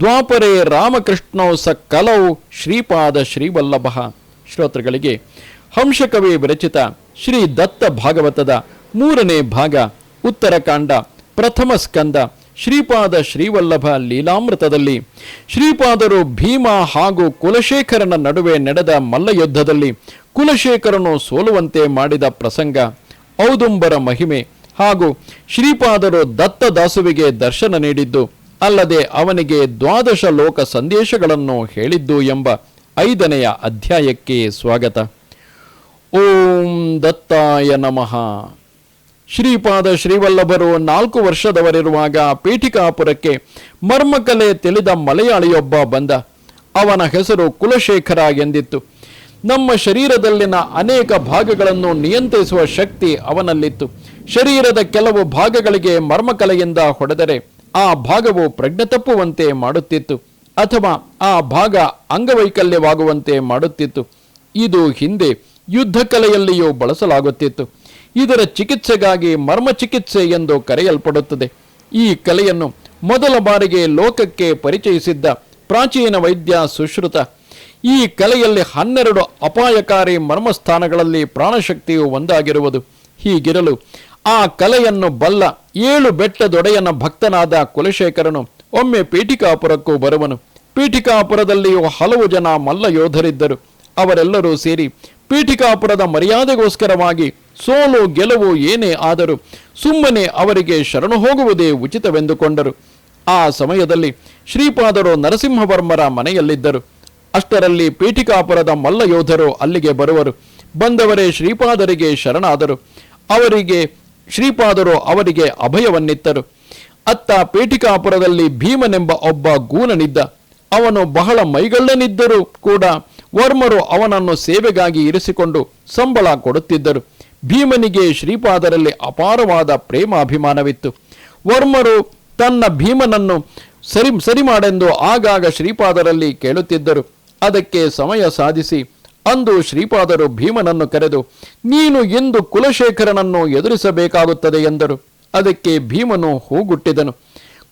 ದ್ವಾಪರೇ ರಾಮಕೃಷ್ಣೋ ಸ ಕಲೌ ಶ್ರೀಪಾದ ಶ್ರೀವಲ್ಲಭ. ಶ್ರೋತೃಗಳಿಗೆ ಹಂಶಕವಿ ವಿರಚಿತ ಶ್ರೀ ದತ್ತ ಭಾಗವತದ ಮೂರನೇ ಭಾಗ, ಉತ್ತರಕಾಂಡ, ಪ್ರಥಮ ಸ್ಕಂದ, ಶ್ರೀಪಾದ ಶ್ರೀವಲ್ಲಭ ಲೀಲಾಮೃತದಲ್ಲಿ, ಶ್ರೀಪಾದರು ಭೀಮ ಹಾಗೂ ಕುಲಶೇಖರನ ನಡುವೆ ನಡೆದ ಮಲ್ಲಯುದ್ಧದಲ್ಲಿ ಕುಲಶೇಖರನು ಸೋಲುವಂತೆ ಮಾಡಿದ ಪ್ರಸಂಗ, ಔದುಂಬರ ಮಹಿಮೆ ಹಾಗೂ ಶ್ರೀಪಾದರು ದತ್ತದಾಸುವಿಗೆ ದರ್ಶನ ನೀಡಿದ್ದು ಅಲ್ಲದೆ ಅವನಿಗೆ ದ್ವಾದಶ ಲೋಕ ಸಂದೇಶಗಳನ್ನು ಹೇಳಿದ್ದು ಎಂಬ ಐದನೆಯ ಅಧ್ಯಾಯಕ್ಕೆ ಸ್ವಾಗತ. ಓಂ ದತ್ತಾಯ ನಮಃ. ಶ್ರೀಪಾದ ಶ್ರೀವಲ್ಲಭರು ನಾಲ್ಕು ವರ್ಷದವರಿರುವಾಗ ಪೀಠಿಕಾಪುರಕ್ಕೆ ಮರ್ಮಕಲೆ ತಿಳಿದ ಮಲಯಾಳಿಯೊಬ್ಬ ಬಂದ. ಅವನ ಹೆಸರು ಕುಲಶೇಖರ ಎಂದಿತ್ತು. ನಮ್ಮ ಶರೀರದಲ್ಲಿನ ಅನೇಕ ಭಾಗಗಳನ್ನು ನಿಯಂತ್ರಿಸುವ ಶಕ್ತಿ ಅವನಲ್ಲಿತ್ತು. ಶರೀರದ ಕೆಲವು ಭಾಗಗಳಿಗೆ ಮರ್ಮಕಲೆಯಿಂದ ಹೊಡೆದರೆ ಆ ಭಾಗವು ಪ್ರಜ್ಞೆ ತಪ್ಪುವಂತೆ ಮಾಡುತ್ತಿತ್ತು ಅಥವಾ ಆ ಭಾಗ ಅಂಗವೈಕಲ್ಯವಾಗುವಂತೆ ಮಾಡುತ್ತಿತ್ತು. ಇದು ಹಿಂದೆ ಯುದ್ಧ ಕಲೆಯಲ್ಲಿಯೂ ಬಳಸಲಾಗುತ್ತಿತ್ತು. ಇದರ ಚಿಕಿತ್ಸೆಗಾಗಿ ಮರ್ಮ ಚಿಕಿತ್ಸೆ ಎಂದು ಕರೆಯಲ್ಪಡುತ್ತದೆ. ಈ ಕಲೆಯನ್ನು ಮೊದಲ ಬಾರಿಗೆ ಲೋಕಕ್ಕೆ ಪರಿಚಯಿಸಿದ್ದ ಪ್ರಾಚೀನ ವೈದ್ಯ ಸುಶ್ರುತ. ಈ ಕಲೆಯಲ್ಲಿ ಹನ್ನೆರಡು ಅಪಾಯಕಾರಿ ಮರ್ಮಸ್ಥಾನಗಳಲ್ಲಿ ಪ್ರಾಣಶಕ್ತಿಯು ಒಂದಾಗಿರುವುದು. ಹೀಗಿರಲು ಆ ಕಲೆಯನ್ನು ಬಲ್ಲ ಏಳು ಬೆಟ್ಟದೊಡೆಯನ ಭಕ್ತನಾದ ಕುಲಶೇಖರನು ಒಮ್ಮೆ ಪೀಠಿಕಾಪುರಕ್ಕೂ ಬರುವನು. ಪೀಠಿಕಾಪುರದಲ್ಲಿಯೂ ಹಲವು ಜನ ಮಲ್ಲ ಯೋಧರಿದ್ದರು. ಅವರೆಲ್ಲರೂ ಸೇರಿ ಪೀಠಿಕಾಪುರದ ಮರ್ಯಾದೆಗೋಸ್ಕರವಾಗಿ ಸೋಲು ಗೆಲುವು ಏನೇ ಆದರೂ ಸುಮ್ಮನೆ ಅವರಿಗೆ ಶರಣು ಹೋಗುವುದೇ ಉಚಿತವೆಂದುಕೊಂಡರು. ಆ ಸಮಯದಲ್ಲಿ ಶ್ರೀಪಾದರು ನರಸಿಂಹವರ್ಮರ ಮನೆಯಲ್ಲಿದ್ದರು. ಅಷ್ಟರಲ್ಲಿ ಪೀಠಿಕಾಪುರದ ಮಲ್ಲ ಯೋಧರು ಅಲ್ಲಿಗೆ ಬರುವರು. ಬಂದವರೇ ಶ್ರೀಪಾದರಿಗೆ ಶರಣಾದರು. ಅವರಿಗೆ ಶ್ರೀಪಾದರು ಅವರಿಗೆ ಅಭಯವನ್ನಿತ್ತರು. ಅತ್ತ ಪೇಟಿಕಾಪುರದಲ್ಲಿ ಭೀಮನೆಂಬ ಒಬ್ಬ ಗೂನನಿದ್ದ. ಅವನು ಬಹಳ ಮೈಗಳ್ಳನಿದ್ದರೂ ಕೂಡ ವರ್ಮರು ಅವನನ್ನು ಸೇವೆಗಾಗಿ ಇರಿಸಿಕೊಂಡು ಸಂಬಳ ಕೊಡುತ್ತಿದ್ದರು. ಭೀಮನಿಗೆ ಶ್ರೀಪಾದರಲ್ಲಿ ಅಪಾರವಾದ ಪ್ರೇಮಾಭಿಮಾನವಿತ್ತು. ವರ್ಮರು ತನ್ನ ಭೀಮನನ್ನು ಸರಿ ಸರಿ ಮಾಡೆಂದು ಆಗಾಗ ಶ್ರೀಪಾದರಲ್ಲಿ ಕೇಳುತ್ತಿದ್ದರು. ಅದಕ್ಕೆ ಸಮಯ ಸಾಧಿಸಿ ಅಂದು ಶ್ರೀಪಾದರು ಭೀಮನನ್ನು ಕರೆದು, ನೀನು ಎಂದು ಕುಲಶೇಖರನನ್ನು ಎದುರಿಸಬೇಕಾಗುತ್ತದೆ ಎಂದರು. ಅದಕ್ಕೆ ಭೀಮನು ಹೂಗುಟ್ಟಿದನು.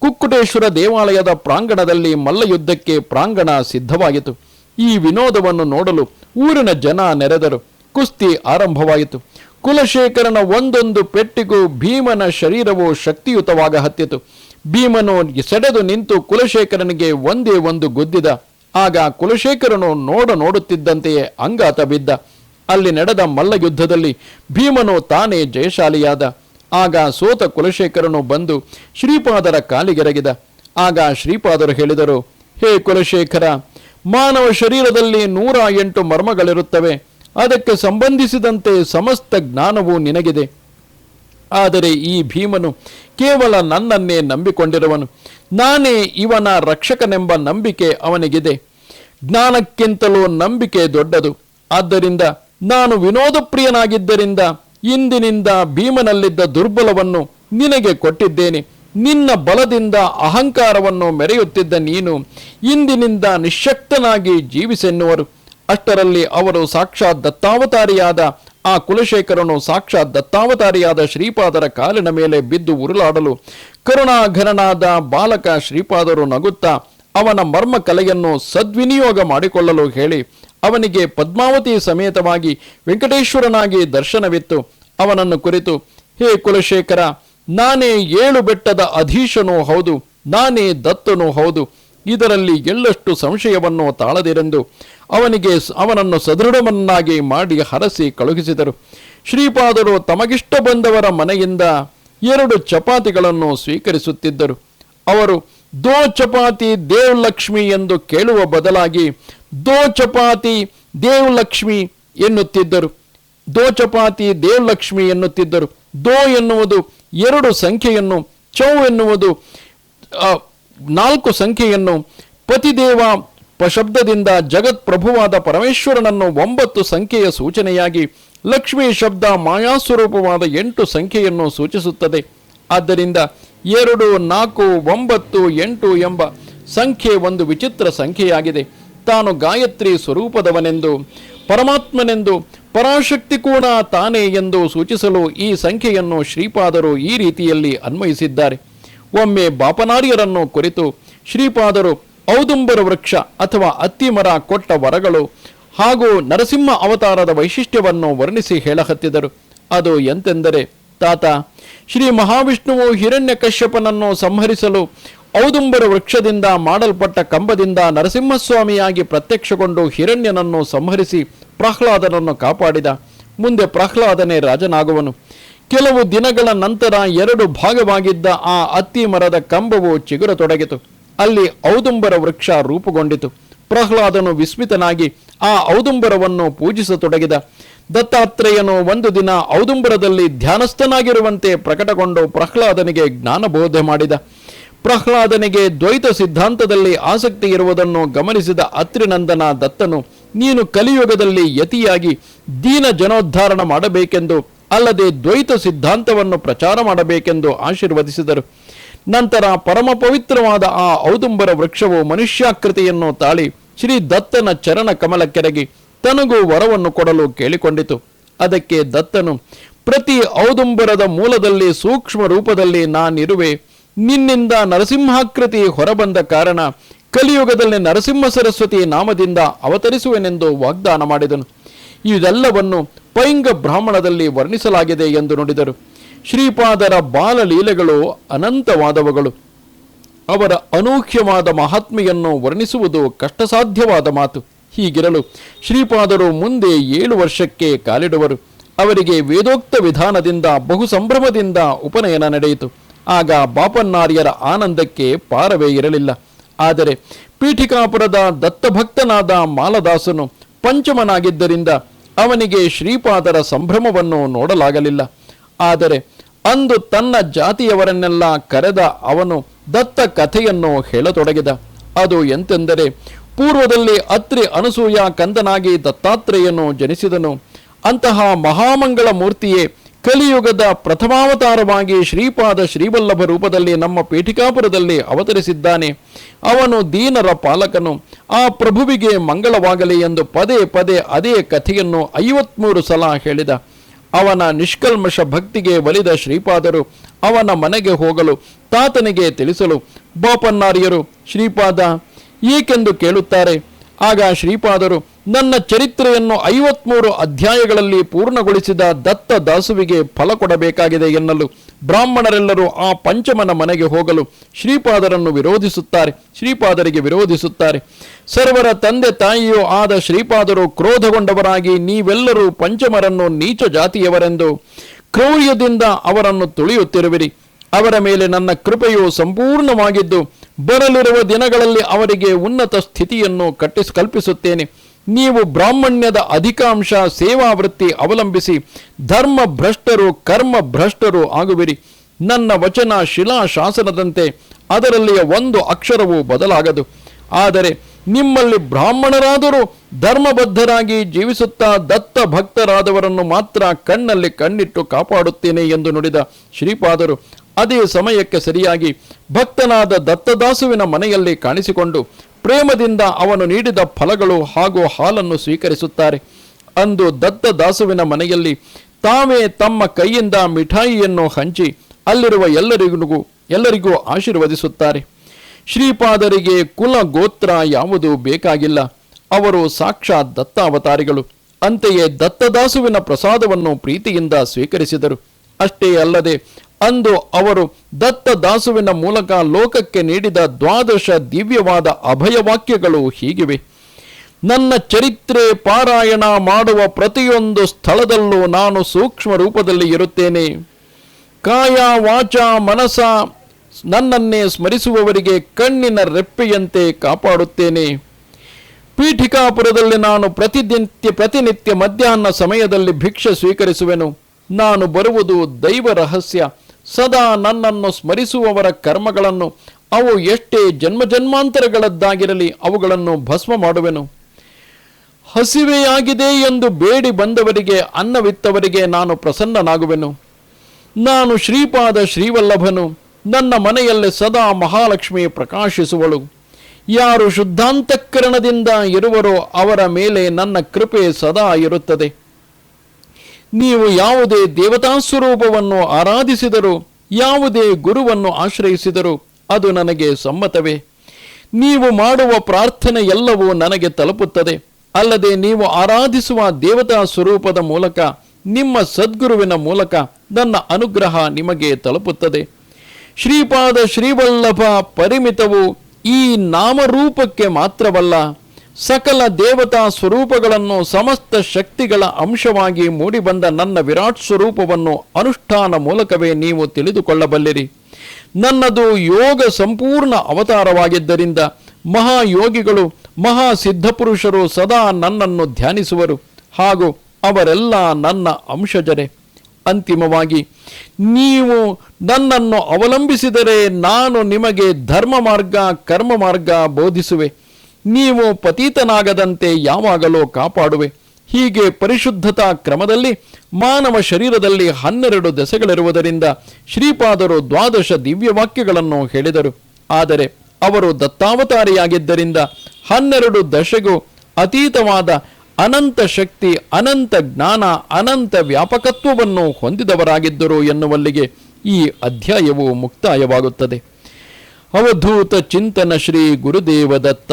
ಕುಕ್ಕುಟೇಶ್ವರ ದೇವಾಲಯದ ಪ್ರಾಂಗಣದಲ್ಲಿ ಮಲ್ಲಯುದ್ಧಕ್ಕೆ ಪ್ರಾಂಗಣ ಸಿದ್ಧವಾಯಿತು. ಈ ವಿನೋದವನ್ನು ನೋಡಲು ಊರಿನ ಜನ ನೆರೆದರು. ಕುಸ್ತಿ ಆರಂಭವಾಯಿತು. ಕುಲಶೇಖರನ ಒಂದೊಂದು ಪೆಟ್ಟಿಗೂ ಭೀಮನ ಶರೀರವು ಶಕ್ತಿಯುತವಾಗ ಹತ್ತಿತು. ಭೀಮನು ಸೆಡೆದು ನಿಂತು ಕುಲಶೇಖರನಿಗೆ ಒಂದೇ ಒಂದು ಗುದ್ದಿದ. ಆಗ ಕುಲಶೇಖರನು ನೋಡ ನೋಡುತ್ತಿದ್ದಂತೆಯೇ ಅಂಗಾತ ಬಿದ್ದ. ಅಲ್ಲಿ ನಡೆದ ಮಲ್ಲಯುದ್ಧದಲ್ಲಿ ಭೀಮನು ತಾನೇ ಜಯಶಾಲಿಯಾದ. ಆಗ ಸೋತ ಕುಲಶೇಖರನು ಬಂದು ಶ್ರೀಪಾದರ ಕಾಲಿಗೆರಗಿದ. ಆಗ ಶ್ರೀಪಾದರು ಹೇಳಿದರು, ಹೇ ಕುಲಶೇಖರ, ಮಾನವ ಶರೀರದಲ್ಲಿ ನೂರ ಎಂಟು ಮರ್ಮಗಳಿರುತ್ತವೆ. ಅದಕ್ಕೆ ಸಂಬಂಧಿಸಿದಂತೆ ಸಮಸ್ತ ಜ್ಞಾನವು ನಿನಗಿದೆ. ಆದರೆ ಈ ಭೀಮನು ಕೇವಲ ನನ್ನನ್ನೇ ನಂಬಿಕೊಂಡಿರುವನು. ನಾನೇ ಇವನ ರಕ್ಷಕನೆಂಬ ನಂಬಿಕೆ ಅವನಿಗಿದೆ. ಜ್ಞಾನಕ್ಕಿಂತಲೂ ನಂಬಿಕೆ ದೊಡ್ಡದು. ಆದ್ದರಿಂದ ನಾನು ವಿನೋದಪ್ರಿಯನಾಗಿದ್ದರಿಂದ ಇಂದಿನಿಂದ ಭೀಮನಲ್ಲಿದ್ದ ದುರ್ಬಲವನ್ನು ನಿನಗೆ ಕೊಟ್ಟಿದ್ದೇನೆ. ನಿನ್ನ ಬಲದಿಂದ ಅಹಂಕಾರವನ್ನು ಮೆರೆಯುತ್ತಿದ್ದ ನೀನು ಇಂದಿನಿಂದ ನಿಶಕ್ತನಾಗಿ ಜೀವಿಸೆನ್ನುವರು. ಅಷ್ಟರಲ್ಲಿ ಅವರು ಸಾಕ್ಷಾತ್ ದತ್ತಾವತಾರಿಯಾದ ಆ ಕುಲಶೇಖರನು ಸಾಕ್ಷಾತ್ ದತ್ತಾವತಾರಿಯಾದ ಶ್ರೀಪಾದರ ಕಾಲಿನ ಮೇಲೆ ಬಿದ್ದು ಉರುಳಾಡಲು ಕರುಣಾಘರನಾದ ಬಾಲಕ ಶ್ರೀಪಾದರು ನಗುತ್ತಾ ಅವನ ಮರ್ಮ ಕಲೆಯನ್ನು ಸದ್ವಿನಿಯೋಗ ಮಾಡಿಕೊಳ್ಳಲು ಹೇಳಿ ಅವನಿಗೆ ಪದ್ಮಾವತಿ ಸಮೇತವಾಗಿ ವೆಂಕಟೇಶ್ವರನಾಗಿ ದರ್ಶನವಿತ್ತು. ಅವನನ್ನು ಕುರಿತು, ಹೇ ಕುಲಶೇಖರ, ನಾನೇ ಏಳು ಬೆಟ್ಟದ ಅಧೀಶನೂ ಹೌದು, ನಾನೇ ದತ್ತನೂ ಹೌದು ಇದರಲ್ಲಿ ಎಳ್ಳಷ್ಟು ಸಂಶಯವನ್ನು ತಾಳದಿರೆಂದು ಅವನಿಗೆ ಅವನನ್ನು ಸದೃಢವನ್ನಾಗಿ ಮಾಡಿ ಹರಸಿ ಕಳುಹಿಸಿದರು. ಶ್ರೀಪಾದರು ತಮಗಿಷ್ಟ ಬಂದವರ ಮನೆಯಿಂದ ಎರಡು ಚಪಾತಿಗಳನ್ನು ಸ್ವೀಕರಿಸುತ್ತಿದ್ದರು. ಅವರು, ದೋ ಚಪಾತಿ ದೇವ್ ಲಕ್ಷ್ಮಿ ಎಂದು ಕೇಳುವ ಬದಲಾಗಿ, ದೋ ಚಪಾತಿ ದೇವ್ ಲಕ್ಷ್ಮಿ ಎನ್ನುತ್ತಿದ್ದರು. ದೋ ಚಪಾತಿ ದೇವ್ ಲಕ್ಷ್ಮಿ ಎನ್ನುತ್ತಿದ್ದರು. ದೋ ಎನ್ನುವುದು ಎರಡು ಸಂಖ್ಯೆಯನ್ನು, ಚೌ ಎನ್ನುವುದು ನಾಲ್ಕು ಸಂಖ್ಯೆಯನ್ನು ಪತಿದೇವ ಪಶಬ್ದದಿಂದ ಜಗತ್ ಪ್ರಭುವಾದ ಪರಮೇಶ್ವರನನ್ನು ಒಂಬತ್ತು ಸಂಖ್ಯೆಯ ಸೂಚನೆಯಾಗಿ ಲಕ್ಷ್ಮೀ ಶಬ್ದ ಮಾಯಾಸ್ವರೂಪವಾದ ಎಂಟು ಸಂಖ್ಯೆಯನ್ನು ಸೂಚಿಸುತ್ತದೆ. ಆದ್ದರಿಂದ ಎರಡು, ನಾಲ್ಕು, ಒಂಬತ್ತು, ಎಂಟು ಎಂಬ ಸಂಖ್ಯೆ ಒಂದು ವಿಚಿತ್ರ ಸಂಖ್ಯೆಯಾಗಿದೆ. ತಾನು ಗಾಯತ್ರಿ ಸ್ವರೂಪದವನೆಂದು, ಪರಮಾತ್ಮನೆಂದು, ಪರಾಶಕ್ತಿ ಕೂಡ ತಾನೇ ಎಂದು ಸೂಚಿಸಲು ಈ ಸಂಖ್ಯೆಯನ್ನು ಶ್ರೀಪಾದರು ಈ ರೀತಿಯಲ್ಲಿ ಅನ್ವಯಿಸಿದ್ದಾರೆ. ಒಮ್ಮೆ ಬಾಪನಾರಿಯರನ್ನು ಕುರಿತು ಶ್ರೀಪಾದರು ಔದುಂಬರ ವೃಕ್ಷ ಅಥವಾ ಅತ್ತಿಮರ ಕೊಟ್ಟ ವರಗಳು ಹಾಗೂ ನರಸಿಂಹ ಅವತಾರದ ವೈಶಿಷ್ಟ್ಯವನ್ನು ವರ್ಣಿಸಿ ಹೇಳಹತ್ತಿದರು. ಅದು ಎಂತೆಂದರೆ, ತಾತ, ಶ್ರೀ ಮಹಾವಿಷ್ಣುವು ಹಿರಣ್ಯ ಕಶ್ಯಪನನ್ನು ಸಂಹರಿಸಲು ಔದುಂಬರ ವೃಕ್ಷದಿಂದ ಮಾಡಲ್ಪಟ್ಟ ಕಂಬದಿಂದ ನರಸಿಂಹಸ್ವಾಮಿಯಾಗಿ ಪ್ರತ್ಯಕ್ಷಗೊಂಡು ಹಿರಣ್ಯನನ್ನು ಸಂಹರಿಸಿ ಪ್ರಹ್ಲಾದನನ್ನು ಕಾಪಾಡಿದ. ಮುಂದೆ ಪ್ರಹ್ಲಾದನೇ ರಾಜನಾಗುವನು. ಕೆಲವು ದಿನಗಳ ನಂತರ ಎರಡು ಭಾಗವಾಗಿದ್ದ ಆ ಅತ್ತಿ ಮರದ ಕಂಬವು ಚಿಗುರತೊಡಗಿತು. ಅಲ್ಲಿ ಔದುಂಬರ ವೃಕ್ಷ ರೂಪುಗೊಂಡಿತು. ಪ್ರಹ್ಲಾದನು ವಿಸ್ಮಿತನಾಗಿ ಆ ಔದುಂಬರವನ್ನು ಪೂಜಿಸತೊಡಗಿದ. ದತ್ತಾತ್ರೇಯನು ಒಂದು ದಿನ ಔದುಂಬರದಲ್ಲಿ ಧ್ಯಾನಸ್ಥನಾಗಿರುವಂತೆ ಪ್ರಕಟಗೊಂಡು ಪ್ರಹ್ಲಾದನಿಗೆ ಜ್ಞಾನಬೋಧೆ ಮಾಡಿದ. ಪ್ರಹ್ಲಾದನಿಗೆ ದ್ವೈತ ಸಿದ್ಧಾಂತದಲ್ಲಿ ಆಸಕ್ತಿ ಇರುವುದನ್ನು ಗಮನಿಸಿದ ಅತ್ರಿನಂದನ ದತ್ತನು, ನೀನು ಕಲಿಯುಗದಲ್ಲಿ ಯತಿಯಾಗಿ ದೀನ ಜನೋದ್ಧಾರಣ ಮಾಡಬೇಕೆಂದು ಅಲ್ಲದೆ ದ್ವೈತ ಸಿದ್ಧಾಂತವನ್ನು ಪ್ರಚಾರ ಮಾಡಬೇಕೆಂದು ಆಶೀರ್ವದಿಸಿದರು. ನಂತರ ಪರಮ ಪವಿತ್ರವಾದ ಆ ಔದುಂಬರ ವೃಕ್ಷವು ಮನುಷ್ಯಾಕೃತಿಯನ್ನು ತಾಳಿ ಶ್ರೀ ದತ್ತನ ಚರಣ ಕಮಲಕ್ಕೆರಗಿ ತನಗೂ ವರವನ್ನು ಕೊಡಲು ಕೇಳಿಕೊಂಡಿತು. ಅದಕ್ಕೆ ದತ್ತನು, ಪ್ರತಿ ಔದುಂಬರದ ಮೂಲದಲ್ಲಿ ಸೂಕ್ಷ್ಮ ರೂಪದಲ್ಲಿ ನಾನಿರುವೆ. ನಿನ್ನಿಂದ ನರಸಿಂಹಾಕೃತಿ ಹೊರಬಂದ ಕಾರಣ ಕಲಿಯುಗದಲ್ಲಿ ನರಸಿಂಹ ಸರಸ್ವತಿ ನಾಮದಿಂದ ಅವತರಿಸುವೆನೆಂದು ವಾಗ್ದಾನ ಮಾಡಿದನು. ಇದೆಲ್ಲವನ್ನು ಪೈಂಗ ಬ್ರಾಹ್ಮಣದಲ್ಲಿ ವರ್ಣಿಸಲಾಗಿದೆ ಎಂದು ನುಡಿದರು. ಶ್ರೀಪಾದರ ಬಾಲಲೀಲೆಗಳು ಅನಂತವಾದವುಗಳು. ಅವರ ಅನೂಖ್ಯವಾದ ಮಹಾತ್ಮೆಯನ್ನು ವರ್ಣಿಸುವುದು ಕಷ್ಟಸಾಧ್ಯವಾದ ಮಾತು. ಹೀಗಿರಲು ಶ್ರೀಪಾದರು ಮುಂದೆ ಏಳು ವರ್ಷಕ್ಕೆ ಕಾಲಿಡುವರು. ಅವರಿಗೆ ವೇದೋಕ್ತ ವಿಧಾನದಿಂದ, ಬಹು ಸಂಭ್ರಮದಿಂದ ಉಪನಯನ ನಡೆಯಿತು. ಆಗ ಬಾಪನ್ನಾರ್ಯರ ಆನಂದಕ್ಕೆ ಪಾರವೇ ಇರಲಿಲ್ಲ. ಆದರೆ ಪೀಠಿಕಾಪುರದ ದತ್ತಭಕ್ತನಾದ ಮಾಲದಾಸನು ಪಂಚಮನಾಗಿದ್ದರಿಂದ ಅವನಿಗೆ ಶ್ರೀಪಾದರ ಸಂಭ್ರಮವನ್ನು ನೋಡಲಾಗಲಿಲ್ಲ. ಆದರೆ ಅಂದು ತನ್ನ ಜಾತಿಯವರನ್ನೆಲ್ಲ ಕರೆದ ಅವನು ದತ್ತ ಕಥೆಯನ್ನು ಹೇಳತೊಡಗಿದ. ಅದು ಎಂತೆಂದರೆ, ಪೂರ್ವದಲ್ಲಿ ಅತ್ರಿ ಅನಸೂಯ ಕಂದನಾಗಿ ದತ್ತಾತ್ರೇಯನು ಜನಿಸಿದನು. ಅಂತಹ ಮಹಾಮಂಗಳ ಮೂರ್ತಿಯೇ ಕಲಿಯುಗದ ಪ್ರಥಮಾವತಾರವಾಗಿ ಶ್ರೀಪಾದ ಶ್ರೀವಲ್ಲಭ ರೂಪದಲ್ಲಿ ನಮ್ಮ ಪೀಠಿಕಾಪುರದಲ್ಲಿ ಅವತರಿಸಿದ್ದಾನೆ. ಅವನು ದೀನರ ಪಾಲಕನು. ಆ ಪ್ರಭುವಿಗೆ ಮಂಗಳವಾಗಲಿ ಎಂದು ಪದೇ ಪದೇ ಅದೇ ಕಥೆಯನ್ನು ಐವತ್ಮೂರು ಸಲ ಹೇಳಿದ. ಅವನ ನಿಷ್ಕಲ್ಮಷ ಭಕ್ತಿಗೆ ಒಲಿದ ಶ್ರೀಪಾದರು ಅವನ ಮನೆಗೆ ಹೋಗಲು, ತಾತನಿಗೆ ತಿಳಿಸಲು ಬಾಪನ್ನಾರಿಯರು ಶ್ರೀಪಾದ, ಏಕೆಂದು ಕೇಳುತ್ತಾರೆ? ಆಗ ಶ್ರೀಪಾದರು ನನ್ನ ಚರಿತ್ರೆಯನ್ನು ಐವತ್ಮೂರು ಅಧ್ಯಾಯಗಳಲ್ಲಿ ಪೂರ್ಣಗೊಳಿಸಿದ ದತ್ತ ದಾಸುವಿಗೆ ಫಲ ಕೊಡಬೇಕಾಗಿದೆ ಎನ್ನಲು ಬ್ರಾಹ್ಮಣರೆಲ್ಲರೂ ಆ ಪಂಚಮನ ಮನೆಗೆ ಹೋಗಲು ಶ್ರೀಪಾದರನ್ನು ವಿರೋಧಿಸುತ್ತಾರೆ. ಶ್ರೀಪಾದರಿಗೆ ವಿರೋಧಿಸುತ್ತಾರೆ. ಸರ್ವರ ತಂದೆ ತಾಯಿಯೂ ಆದ ಶ್ರೀಪಾದರು ಕ್ರೋಧಗೊಂಡವರಾಗಿ ನೀವೆಲ್ಲರೂ ಪಂಚಮರನ್ನು ನೀಚ ಜಾತಿಯವರೆಂದು ಕ್ರೌರ್ಯದಿಂದ ಅವರನ್ನು ತುಳಿಯುತ್ತಿರುವಿರಿ. ಅವರ ಮೇಲೆ ನನ್ನ ಕೃಪೆಯು ಸಂಪೂರ್ಣವಾಗಿದ್ದು, ಬರಲಿರುವ ದಿನಗಳಲ್ಲಿ ಅವರಿಗೆ ಉನ್ನತ ಸ್ಥಿತಿಯನ್ನು ಕಟ್ಟಿಸ್, ಕಲ್ಪಿಸುತ್ತೇನೆ. ನೀವು ಬ್ರಾಹ್ಮಣ್ಯದ ಅಧಿಕಾಂಶ ಸೇವಾವೃತ್ತಿ ಅವಲಂಬಿಸಿ ಧರ್ಮ ಭ್ರಷ್ಟರು ಕರ್ಮ ಭ್ರಷ್ಟರು ಆಗುವಿರಿ. ನನ್ನ ವಚನ ಶಿಲಾ ಶಾಸನದಂತೆ ಅದರಲ್ಲಿಯ ಒಂದು ಅಕ್ಷರವು ಬದಲಾಗದು. ಆದರೆ ನಿಮ್ಮಲ್ಲಿ ಬ್ರಾಹ್ಮಣರಾದರೂ ಧರ್ಮಬದ್ಧರಾಗಿ ಜೀವಿಸುತ್ತಾ ದತ್ತ ಭಕ್ತರಾದವರನ್ನು ಮಾತ್ರ ಕಣ್ಣಲ್ಲಿ ಕಣ್ಣಿಟ್ಟು ಕಾಪಾಡುತ್ತೇನೆ ಎಂದು ನುಡಿದ ಶ್ರೀಪಾದರು ಅದೇ ಸಮಯಕ್ಕೆ ಸರಿಯಾಗಿ ಭಕ್ತನಾದ ದತ್ತದಾಸುವಿನ ಮನೆಯಲ್ಲಿ ಕಾಣಿಸಿಕೊಂಡು ಪ್ರೇಮದಿಂದ ಅವನು ನೀಡಿದ ಫಲಗಳು ಹಾಗೂ ಹಾಲನ್ನು ಸ್ವೀಕರಿಸುತ್ತಾರೆ. ಅಂದು ದತ್ತ ದಾಸುವಿನ ಮನೆಯಲ್ಲಿ ತಾವೇ ತಮ್ಮ ಕೈಯಿಂದ ಮಿಠಾಯಿಯನ್ನು ಹಂಚಿ ಅಲ್ಲಿರುವ ಎಲ್ಲರಿಗೂ ಎಲ್ಲರಿಗೂ ಆಶೀರ್ವದಿಸುತ್ತಾರೆ. ಶ್ರೀಪಾದರಿಗೆ ಕುಲ ಗೋತ್ರ ಯಾವುದು ಬೇಕಾಗಿಲ್ಲ. ಅವರು ಸಾಕ್ಷಾತ್ ದತ್ತ ಅವತಾರಿಗಳು ಅಂತೆಯೇ ದತ್ತದಾಸುವಿನ ಪ್ರಸಾದವನ್ನು ಪ್ರೀತಿಯಿಂದ ಸ್ವೀಕರಿಸಿದರು. ಅಷ್ಟೇ ಅಲ್ಲದೆ ಅಂದು ಅವರು ದತ್ತದಾಸುವಿನ ಮೂಲಕ ಲೋಕಕ್ಕೆ ನೀಡಿದ ದ್ವಾದಶ ದಿವ್ಯವಾದ ಅಭಯವಾಕ್ಯಗಳು ಹೀಗಿವೆ. ನನ್ನ ಚರಿತ್ರೆ ಪಾರಾಯಣ ಮಾಡುವ ಪ್ರತಿಯೊಂದು ಸ್ಥಳದಲ್ಲೂ ನಾನು ಸೂಕ್ಷ್ಮ ರೂಪದಲ್ಲಿ ಇರುತ್ತೇನೆ. ಕಾಯ, ವಾಚ, ಮನಸ ನನ್ನನ್ನೇ ಸ್ಮರಿಸುವವರಿಗೆ ಕಣ್ಣಿನ ರೆಪ್ಪೆಯಂತೆ ಕಾಪಾಡುತ್ತೇನೆ. ಪೀಠಿಕಾಪುರದಲ್ಲಿ ನಾನು ಪ್ರತಿನಿತ್ಯ ಪ್ರತಿನಿತ್ಯ ಮಧ್ಯಾಹ್ನ ಸಮಯದಲ್ಲಿ ಭಿಕ್ಷೆ ಸ್ವೀಕರಿಸುವೆನು. ನಾನು ಬರುವುದು ದೈವ ರಹಸ್ಯ. ಸದಾ ನನ್ನನ್ನು ಸ್ಮರಿಸುವವರ ಕರ್ಮಗಳನ್ನು ಅವು ಎಷ್ಟೇ ಜನ್ಮ ಜನ್ಮಾಂತರಗಳದ್ದಾಗಿರಲಿ ಅವುಗಳನ್ನು ಭಸ್ಮ ಮಾಡುವೆನು. ಹಸಿವೆಯಾಗಿದೆ ಎಂದು ಬೇಡಿ ಬಂದವರಿಗೆ ಅನ್ನವಿತ್ತವರಿಗೆ ನಾನು ಪ್ರಸನ್ನನಾಗುವೆನು. ನಾನು ಶ್ರೀಪಾದ ಶ್ರೀವಲ್ಲಭನು, ನನ್ನ ಮನೆಯಲ್ಲಿ ಸದಾ ಮಹಾಲಕ್ಷ್ಮಿ ಪ್ರಕಾಶಿಸುವಳು. ಯಾರು ಶುದ್ಧಾಂತಕರಣದಿಂದ ಇರುವರೋ ಅವರ ಮೇಲೆ ನನ್ನ ಕೃಪೆ ಸದಾ ಇರುತ್ತದೆ. ನೀವು ಯಾವುದೇ ದೇವತಾ ಸ್ವರೂಪವನ್ನು ಆರಾಧಿಸಿದರೂ, ಯಾವುದೇ ಗುರುವನ್ನು ಆಶ್ರಯಿಸಿದರೂ ಅದು ನನಗೆ ಸಮ್ಮತವೇ. ನೀವು ಮಾಡುವ ಪ್ರಾರ್ಥನೆ ಎಲ್ಲವೂ ನನಗೆ ತಲುಪುತ್ತದೆ. ಅಲ್ಲದೆ ನೀವು ಆರಾಧಿಸುವ ದೇವತಾ ಸ್ವರೂಪದ ಮೂಲಕ, ನಿಮ್ಮ ಸದ್ಗುರುವಿನ ಮೂಲಕ ನನ್ನ ಅನುಗ್ರಹ ನಿಮಗೆ ತಲುಪುತ್ತದೆ. ಶ್ರೀಪಾದ ಶ್ರೀವಲ್ಲಭ ಪರಿಮಿತವು ಈ ನಾಮರೂಪಕ್ಕೆ ಮಾತ್ರವಲ್ಲ ಸಕಲ ದೇವತಾ ಸ್ವರೂಪಗಳನ್ನು ಸಮಸ್ತ ಶಕ್ತಿಗಳ ಅಂಶವಾಗಿ ಮೂಡಿಬಂದ ನನ್ನ ವಿರಾಟ್ ಸ್ವರೂಪವನ್ನು ಅನುಷ್ಠಾನ ಮೂಲಕವೇ ನೀವು ತಿಳಿದುಕೊಳ್ಳಬಲ್ಲಿರಿ. ನನ್ನದು ಯೋಗ ಸಂಪೂರ್ಣ ಅವತಾರವಾಗಿದ್ದರಿಂದ ಮಹಾಯೋಗಿಗಳು ಮಹಾ ಸಿದ್ಧಪುರುಷರು ಸದಾ ನನ್ನನ್ನು ಧ್ಯಾನಿಸುವರು. ಹಾಗೂ ಅವರೆಲ್ಲ ನನ್ನ ಅಂಶಜರೆ. ಅಂತಿಮವಾಗಿ, ನೀವು ನನ್ನನ್ನು ಅವಲಂಬಿಸಿದರೆ ನಾನು ನಿಮಗೆ ಧರ್ಮ ಮಾರ್ಗ ಕರ್ಮ ಮಾರ್ಗ ಬೋಧಿಸುವೆ. ನೀವು ಪತೀತನಾಗದಂತೆ ಯಾವಾಗಲೋ ಕಾಪಾಡುವೆ. ಹೀಗೆ ಪರಿಶುದ್ಧತಾ ಕ್ರಮದಲ್ಲಿ ಮಾನವ ಶರೀರದಲ್ಲಿ ಹನ್ನೆರಡು ದೆಸೆಗಳಿರುವುದರಿಂದ ಶ್ರೀಪಾದರು ದ್ವಾದಶ ದಿವ್ಯವಾಕ್ಯಗಳನ್ನು ಹೇಳಿದರು. ಆದರೆ ಅವರು ದತ್ತಾವತಾರಿಯಾಗಿದ್ದರಿಂದ ಹನ್ನೆರಡು ದಶೆಗೂ ಅತೀತವಾದ ಅನಂತ ಶಕ್ತಿ, ಅನಂತ ಜ್ಞಾನ, ಅನಂತ ವ್ಯಾಪಕತ್ವವನ್ನು ಹೊಂದಿದವರಾಗಿದ್ದರು ಎನ್ನುವಲ್ಲಿಗೆ ಈ ಅಧ್ಯಾಯವು ಮುಕ್ತಾಯವಾಗುತ್ತದೆ. ಅವಧೂತ ಚಿಂತನ ಶ್ರೀ ಗುರುದೇವ ದತ್ತ